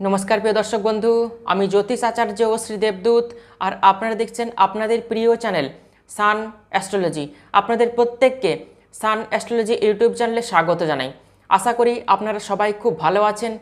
নমস্কার প্রিয় দর্শক বন্ধু, আমি জ্যোতিষ আচার্য ও শ্রী দেবদূত আর আপনারা দেখছেন আপনাদের প্রিয় চ্যানেল সান অ্যাস্ট্রোলজি। আপনাদের প্রত্যেককে সান অ্যাস্ট্রোলজি ইউটিউব চ্যানেলে স্বাগত জানাই। আশা করি আপনারা সবাই খুব ভালো আছেন,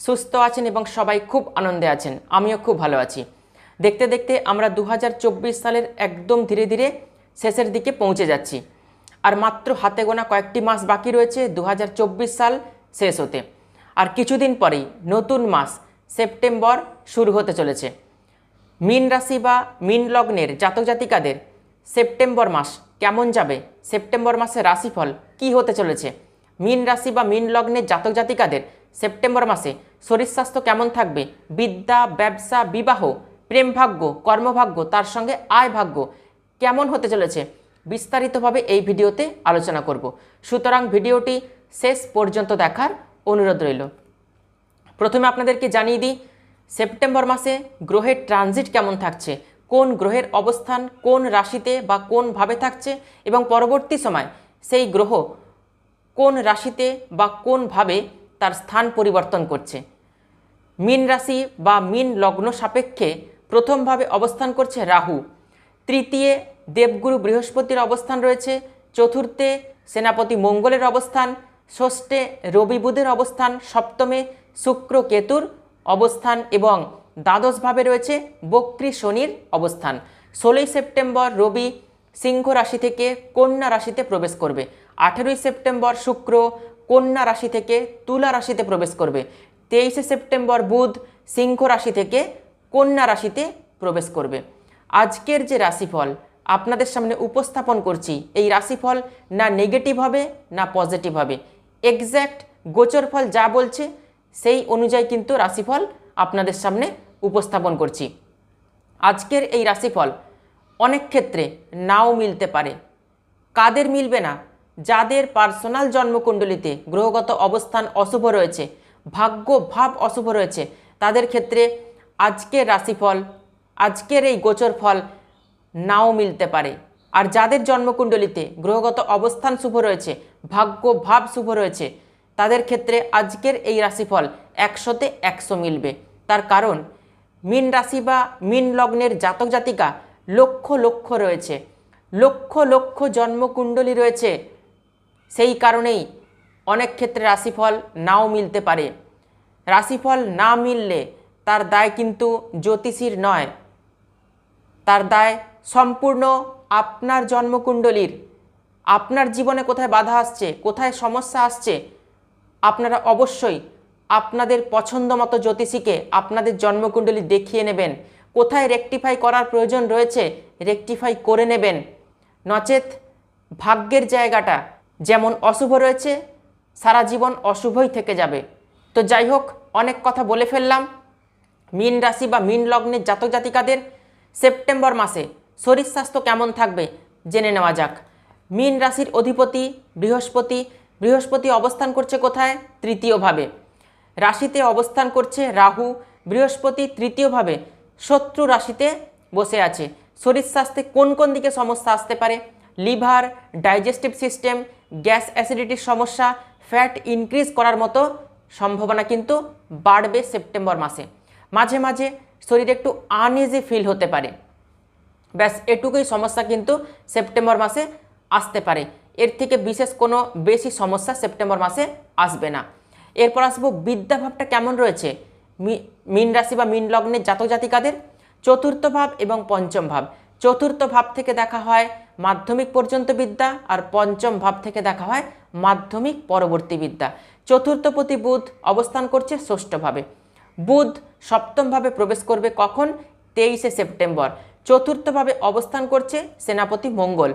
সুস্থ আছেন এবং সবাই খুব আনন্দে আছেন। আমিও খুব ভালো আছি। দেখতে দেখতে আমরা দু হাজার চব্বিশ সালের একদম ধীরে ধীরে শেষের দিকে পৌঁছে যাচ্ছি। আর মাত্র হাতে গোনা কয়েকটি মাস বাকি রয়েছে দু হাজার চব্বিশ সাল শেষ হতে। আর কিছুদিন পরেই নতুন মাস সেপ্টেম্বর শুরু হতে চলেছে। মিন রাশি বা মীন লগ্নের জাতক জাতিকাদের সেপ্টেম্বর মাস কেমন যাবে? সেপ্টেম্বর মাসে রাশিফল কি হতে চলেছে? মিন রাশি বা মীন লগ্নের জাতক জাতিকাদের সেপ্টেম্বর মাসে শরীর স্বাস্থ্য কেমন থাকবে? বিদ্যা, ব্যবসা, বিবাহ, প্রেম ভাগ্য, কর্মভাগ্য, তার সঙ্গে আয় ভাগ্য কেমন হতে চলেছে? বিস্তারিতভাবে এই ভিডিওতে আলোচনা করব। সুতরাং ভিডিওটি শেষ পর্যন্ত দেখার অনুরোধ রইল। প্রথমে আপনাদেরকে জানিয়ে দিই, সেপ্টেম্বর মাসে গ্রহের ট্রানজিট কেমন থাকছে, কোন গ্রহের অবস্থান, কোন রাশিতে বা কোন ভাবে থাকছে এবং পরবর্তী সময় সেই গ্রহ কোন রাশিতে বা কোন ভাবে তার স্থান পরিবর্তন করছে। মিন রাশি বা মিন লগ্ন সাপেক্ষে প্রথমভাবে অবস্থান করছে রাহু। তৃতীয় দেবগুরু বৃহস্পতির অবস্থান রয়েছে। চতুর্থে সেনাপতি মঙ্গলের অবস্থান। ষষ্ঠে রবি বুধের অবস্থান, সপ্তমে শুক্র কেতুর অবস্থান এবং দ্বাদশভাবে রয়েছে বক্রী শনির অবস্থান। ষোলোই সেপ্টেম্বর রবি সিংহ রাশি থেকে কন্যা রাশিতে প্রবেশ করবে। আঠেরোই সেপ্টেম্বর শুক্র কন্যা রাশি থেকে তুলা রাশিতে প্রবেশ করবে। তেইশে সেপ্টেম্বর বুধ সিংহ রাশি থেকে কন্যা রাশিতে প্রবেশ করবে। আজকের যে রাশিফল, আপনাদের সামনে উপস্থাপন করছি, এই রাশিফল না নেগেটিভ হবে না পজিটিভ হবে। এক্স্যাক্ট গোচর ফল যা বলছে, সেই অনুযায়ী কিন্তু রাশিফল আপনাদের সামনে উপস্থাপন করছি। আজকের এই রাশিফল অনেক ক্ষেত্রে নাও মিলতে পারে। কাদের মিলবে না? যাদের পার্সোনাল জন্মকুণ্ডলিতে গ্রহগত অবস্থান অশুভ রয়েছে, ভাগ্য ভাব অশুভ রয়েছে, তাদের ক্ষেত্রে আজকের রাশিফল, আজকের এই গোচর ফল নাও মিলতে পারে। আর যাদের জন্মকুণ্ডলিতে গ্রহগত অবস্থান শুভ রয়েছে, ভাগ্য ভাব শুভ রয়েছে, তাদের ক্ষেত্রে আজকের এই রাশিফল একশোতে একশো মিলবে। তার কারণ, মিন রাশি বা মিন লগ্নের জাতক জাতিকা লক্ষ লক্ষ রয়েছে। লক্ষ লক্ষ জন্মকুণ্ডলী রয়েছে। সেই কারণেই অনেক ক্ষেত্রে রাশিফল নাও মিলতে পারে। রাশিফল না মিললে তার দায় কিন্তু জ্যোতিষীর নয়। তার দায় সম্পূর্ণ আপনার জন্মকুণ্ডলীর, আপনার জীবনে কোথায় বাধা আসছে, কোথায় সমস্যা আসছে, আপনারা অবশ্যই আপনাদের পছন্দ মতো জ্যোতিষীকে আপনাদের জন্মকুণ্ডলী দেখিয়ে নেবেন। কোথায় রেকটিফাই করার প্রয়োজন রয়েছে রেকটিফাই করে নেবেন। নচেত ভাগ্যের জায়গাটা যেমন অশুভ রয়েছে, সারা জীবন অশুভই থেকে যাবে। তো যাই হোক, অনেক কথা বলে ফেললাম। মীন রাশি বা মীন লগ্নের জাতক জাতিকাদের সেপ্টেম্বর মাসে শরীর স্বাস্থ্য কেমন থাকবে জেনে নেওয়া যাক। মীন রাশির অধিপতি বৃহস্পতি বৃহস্পতি অবস্থান করছে কোথায়? তৃতীয়ভাবে। রাশিতে অবস্থান করছে রাহু, বৃহস্পতি তৃতীয়ভাবে শত্রু রাশিতে বসে আছে। শরীর স্বাস্থ্যে কোন কোন দিকে সমস্যা আসতে পারে? লিভার, ডাইজেস্টিভ সিস্টেম, গ্যাস অ্যাসিডিটির সমস্যা, ফ্যাট ইনক্রিজ করার মতো সম্ভাবনা কিন্তু বাড়বে সেপ্টেম্বর মাসে। মাঝে মাঝে শরীরে একটু আনইজি ফিল হতে পারে। ব্যাস, এটুকুই সমস্যা কিন্তু সেপ্টেম্বর মাসে আসতে পারে। এর থেকে বিশেষ কোনো বেশি সমস্যা সেপ্টেম্বর মাসে আসবে না। এরপর আসব বিদ্যাভাবটা কেমন রয়েছে? মীন রাশি বা মীন লগ্নের জাতক জাতিকাদের? চতুর্থ ভাব এবং পঞ্চম ভাব। চতুর্থ ভাব থেকে দেখা হয় মাধ্যমিক পর্যন্ত বিদ্যা আর পঞ্চম ভাব থেকে দেখা হয় মাধ্যমিক পরবর্তী বিদ্যা। চতুর্থপতি বুধ অবস্থান করছে ষষ্ঠভাবে বুধ সপ্তমভাবে প্রবেশ করবে কখন? তেইশে সেপ্টেম্বর। চতুর্থভাবে অবস্থান করছে সেনাপতি মঙ্গল।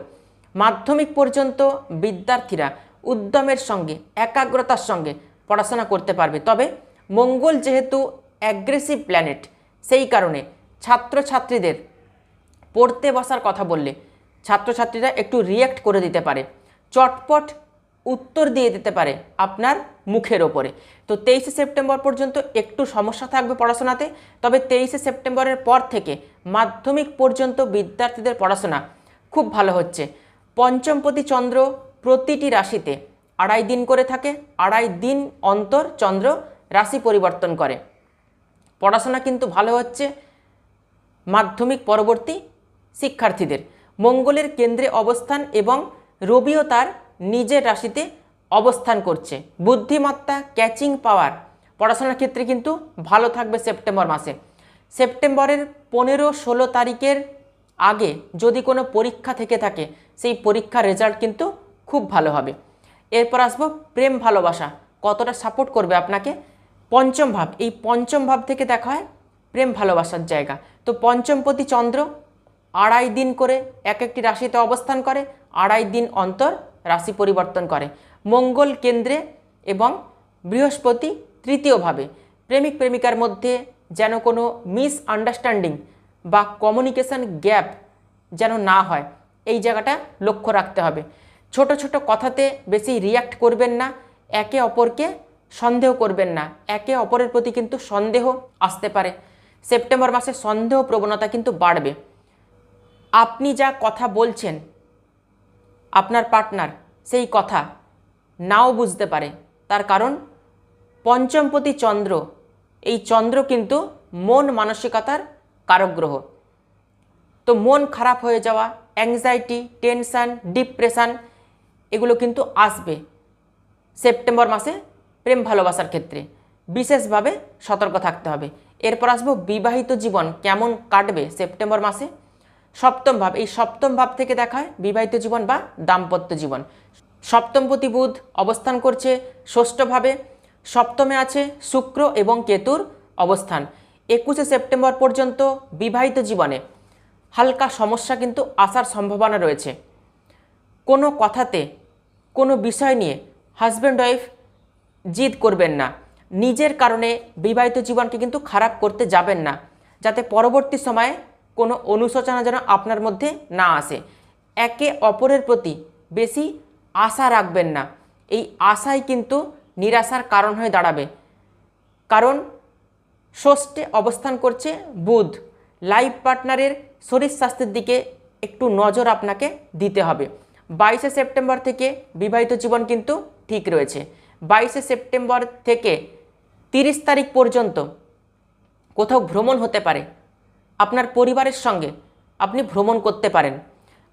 মাধ্যমিক পর্যন্ত বিদ্যার্থীরা উদ্যমের সঙ্গে, একাগ্রতার সঙ্গে পড়াশোনা করতে পারবে। তবে মঙ্গল যেহেতু অ্যাগ্রেসিভ প্ল্যানেট সেই কারণে ছাত্রছাত্রীদের পড়তে বসার কথা বললে ছাত্রছাত্রীরা একটু রিয়্যাক্ট করে দিতে পারে। চটপট উত্তর দিয়ে দিতে পারে আপনার মুখের ওপরে। তো তেইশে সেপ্টেম্বর পর্যন্ত একটু সমস্যা থাকবে পড়াশোনাতে, তবে তেইশে সেপ্টেম্বরের পর থেকে মাধ্যমিক পর্যন্ত বিদ্যার্থীদের পড়াশোনা খুব ভালো হচ্ছে। পঞ্চমপতি চন্দ্র প্রতিটি রাশিতে আড়াই দিন করে থাকে, আড়াই দিন অন্তর চন্দ্র রাশি পরিবর্তন করে। পড়াশোনা কিন্তু ভালো হচ্ছে মাধ্যমিক পরবর্তী শিক্ষার্থীদের। মঙ্গলের কেন্দ্রে অবস্থান এবং রবিও তার নিজের রাশিতে অবস্থান করছে। বুদ্ধিমত্তা ক্যাচিং পাওয়ার পড়াশোনার ক্ষেত্রে কিন্তু ভালো থাকবে সেপ্টেম্বর মাসে। সেপ্টেম্বরের পনেরো ষোলো তারিখের আগে যদি কোনো পরীক্ষা থেকে থাকে, সেই পরীক্ষার রেজাল্ট কিন্তু খুব ভালো হবে। এরপর আসব প্রেম ভালোবাসা। কতটা সাপোর্ট করবে আপনাকে? পঞ্চম ভাব। এই পঞ্চম ভাব থেকে দেখা হয় প্রেম ভালোবাসার জায়গা। তো পঞ্চমপতি চন্দ্র আড়াই দিন করে এক একটি রাশিতে অবস্থান করে, আড়াই দিন অন্তর রাশি পরিবর্তন করে। মঙ্গল কেন্দ্রে এবং বৃহস্পতি তৃতীয়ভাবে। প্রেমিক প্রেমিকার মধ্যে যেন কোনো মিস আন্ডারস্ট্যান্ডিং বা কমিউনিকেশন গ্যাপ যেন না হয়, এই জায়গাটা লক্ষ্য রাখতে হবে। ছোট ছোট কথাতে বেশি রিয়াক্ট করবেন না, একে অপরকে সন্দেহ করবেন না। একে অপরের প্রতি কিন্তু সন্দেহ আসতে পারে। সেপ্টেম্বর মাসে সন্দেহ প্রবণতা কিন্তু বাড়বে। আপনি যা কথা বলছেন আপনার পার্টনার সেই কথা নাও বুঝতে পারে। তার কারণ পঞ্চমপতি চন্দ্র, এই চন্দ্র কিন্তু মন মানসিকতার কারগ্রহ তো মন খারাপ হয়ে যাওয়া অ্যাংজাইটি টেনশান ডিপ্রেশান এগুলো কিন্তু আসবে সেপ্টেম্বর মাসে প্রেম ভালোবাসার ক্ষেত্রে। বিশেষভাবে সতর্ক থাকতে হবে। এরপর আসব বিবাহিত জীবন কেমন কাটবে সেপ্টেম্বর মাসে? সপ্তম ভাব, এই সপ্তম ভাব থেকে দেখা হয় বিবাহিত জীবন বা দাম্পত্য জীবন। সপ্তমপতি বুধ অবস্থান করছে ষষ্ঠভাবে সপ্তমে আছে শুক্র এবং কেতুর অবস্থান। একুশে সেপ্টেম্বর পর্যন্ত বিবাহিত জীবনে হালকা সমস্যা কিন্তু আসার সম্ভাবনা রয়েছে। কোনো কথাতে, কোনো বিষয় নিয়ে হাজব্যান্ড ওয়াইফ জিদ করবেন না। নিজের কারণে বিবাহিত জীবনকে কিন্তু খারাপ করতে যাবেন না। যাতে পরবর্তী সময়ে কোনো অনুশোচনা যেন আপনার মধ্যে না আসে। একে অপরের প্রতি বেশি আশা রাখবেন না। এই আশাই কিন্তু নিরাশার কারণ হয়ে দাঁড়াবে। কারণ ষষ্ঠে অবস্থান করছে বুধ। লাইফ পার্টনারের শরীর স্বাস্থ্যের দিকে একটু নজর আপনাকে দিতে হবে। বাইশে সেপ্টেম্বর থেকে বিবাহিত জীবন কিন্তু ঠিক রয়েছে। বাইশে সেপ্টেম্বর থেকে তিরিশ তারিখ পর্যন্ত কোথাও ভ্রমণ হতে পারে। আপনার পরিবারের সঙ্গে আপনি ভ্রমণ করতে পারেন।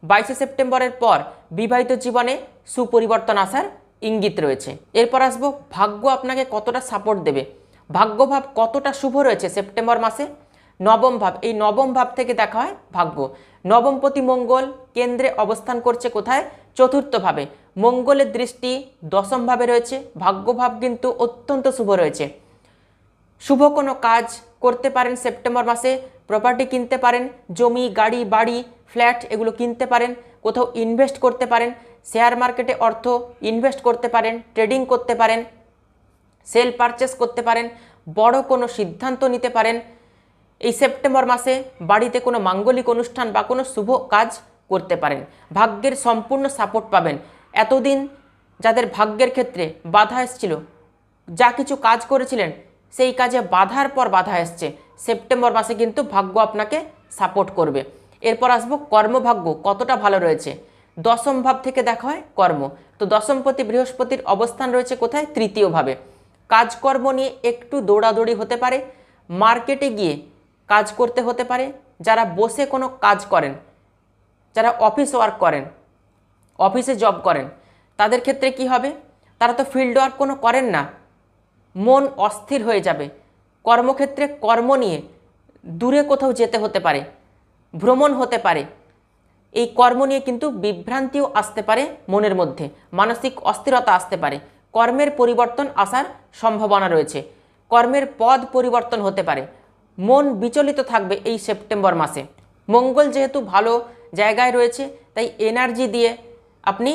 বাইশে সেপ্টেম্বরের পর বিবাহিত জীবনে সুপরিবর্তন আসার ইঙ্গিত রয়েছে। এরপর আসব, ভাগ্য আপনাকে কতটা সাপোর্ট দেবে? ভাগ্যভাব কতটা শুভ রয়েছে সেপ্টেম্বর মাসে? নবম ভাব, এই নবম ভাব থেকে দেখা হয় ভাগ্য। নবমপতি মঙ্গল কেন্দ্রে অবস্থান করছে কোথায়? চতুর্থভাবে মঙ্গলের দৃষ্টি দশম ভাবে রয়েছে। ভাগ্যভাব কিন্তু অত্যন্ত শুভ রয়েছে। শুভ কোনো কাজ করতে পারেন সেপ্টেম্বর মাসে প্রপার্টি কিনতে পারেন, জমি, গাড়ি, বাড়ি ফ্ল্যাট এগুলো কিনতে পারেন, কোথাও ইনভেস্ট করতে পারেন শেয়ার মার্কেটে অর্থ ইনভেস্ট করতে পারেন ট্রেডিং করতে পারেন সেল পারচেস করতে পারেন, বড় কোনো সিদ্ধান্ত নিতে পারেন, এই সেপ্টেম্বর মাসে বাড়িতে কোনো মাঙ্গলিক অনুষ্ঠান বা কোনো শুভ কাজ করতে পারেন। ভাগ্যের সম্পূর্ণ সাপোর্ট পাবেন। এতদিন যাদের ভাগ্যের ক্ষেত্রে বাধা এসেছিল, যা কিছু কাজ করেছিলেন সেই কাজে বাধার পর বাধা এসছে। সেপ্টেম্বর মাসে কিন্তু ভাগ্য আপনাকে সাপোর্ট করবে। এরপর আসব কর্মভাগ্য, কতটা ভালো রয়েছে? দশম ভাব থেকে দেখা হয় কর্ম। তো দশমপতি বৃহস্পতির অবস্থান রয়েছে কোথায়? তৃতীয়ভাবে কাজকর্ম নিয়ে একটু দৌড়াদৌড়ি হতে পারে, মার্কেটে গিয়ে কাজ করতে হতে পারে, যারা বসে কোনো কাজ করেন, যারা অফিস ওয়ার্ক করেন অফিসে জব করেন, তাদের ক্ষেত্রে কি হবে? তারা তো ফিল্ড ওয়ার্ক কোনো করেন না। মন অস্থির হয়ে যাবে। কর্মক্ষেত্রে কর্ম নিয়ে দূরে কোথাও যেতে হতে পারে, ভ্রমণ হতে পারে। এই কর্ম নিয়ে কিন্তু বিভ্রান্তিও আসতে পারে মনের মধ্যে, মানসিক অস্থিরতা আসতে পারে। কর্মের পরিবর্তন আসার সম্ভাবনা রয়েছে। কর্মের পদ পরিবর্তন হতে পারে। মন বিচলিত থাকবে এই সেপ্টেম্বর মাসে। মঙ্গল যেহেতু ভালো জায়গায় রয়েছে, তাই এনার্জি দিয়ে আপনি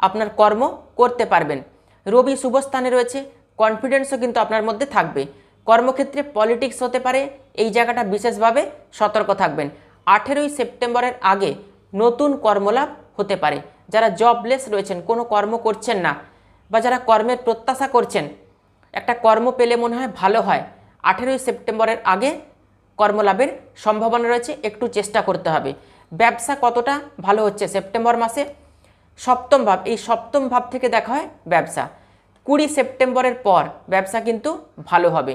আপনার কর্ম করতে পারবেন। রবি শুভস্থানে রয়েছে কনফিডেন্সও কিন্তু আপনার মধ্যে থাকবে। কর্মক্ষেত্রে পলিটিক্স হতে পারে, এই জায়গাটা বিশেষভাবে সতর্ক থাকবেন। আঠেরোই সেপ্টেম্বরের আগে নতুন কর্মলাভ হতে পারে। যারা জবলেস রয়েছেন, কোনো কর্ম করছেন না, বা যারা কর্মের প্রত্যাশা করছেন, একটা কর্ম পেলে মনে হয় ভালো হয়। আঠেরোই সেপ্টেম্বরের আগে কর্মলাভের সম্ভাবনা রয়েছে, একটু চেষ্টা করতে হবে। ব্যবসা কতটা ভালো হচ্ছে সেপ্টেম্বর মাসে? সপ্তম ভাব, এই সপ্তম ভাব থেকে দেখা হয় ব্যবসা। কুড়ি সেপ্টেম্বরের পর ব্যবসা কিন্তু ভালো হবে।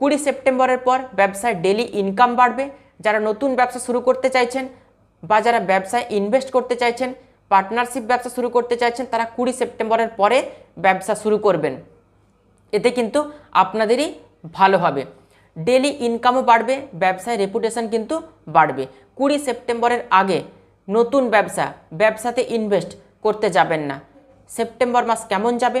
কুড়ি সেপ্টেম্বরের পর ব্যবসায় ডেলি ইনকাম বাড়বে। যারা নতুন ব্যবসা শুরু করতে চাইছেন বা যারা ব্যবসায় ইনভেস্ট করতে চাইছেন পার্টনারশিপ ব্যবসা শুরু করতে চাইছেন, তারা কুড়ি সেপ্টেম্বরের পরে ব্যবসা শুরু করবেন। এতে কিন্তু আপনাদেরই ভালো হবে। ডেলি ইনকামও বাড়বে, ব্যবসায় রেপুটেশন কিন্তু বাড়বে। কুড়ি সেপ্টেম্বরের আগে নতুন ব্যবসা, ব্যবসাতে ইনভেস্ট করতে যাবেন না। সেপ্টেম্বর মাস কেমন যাবে?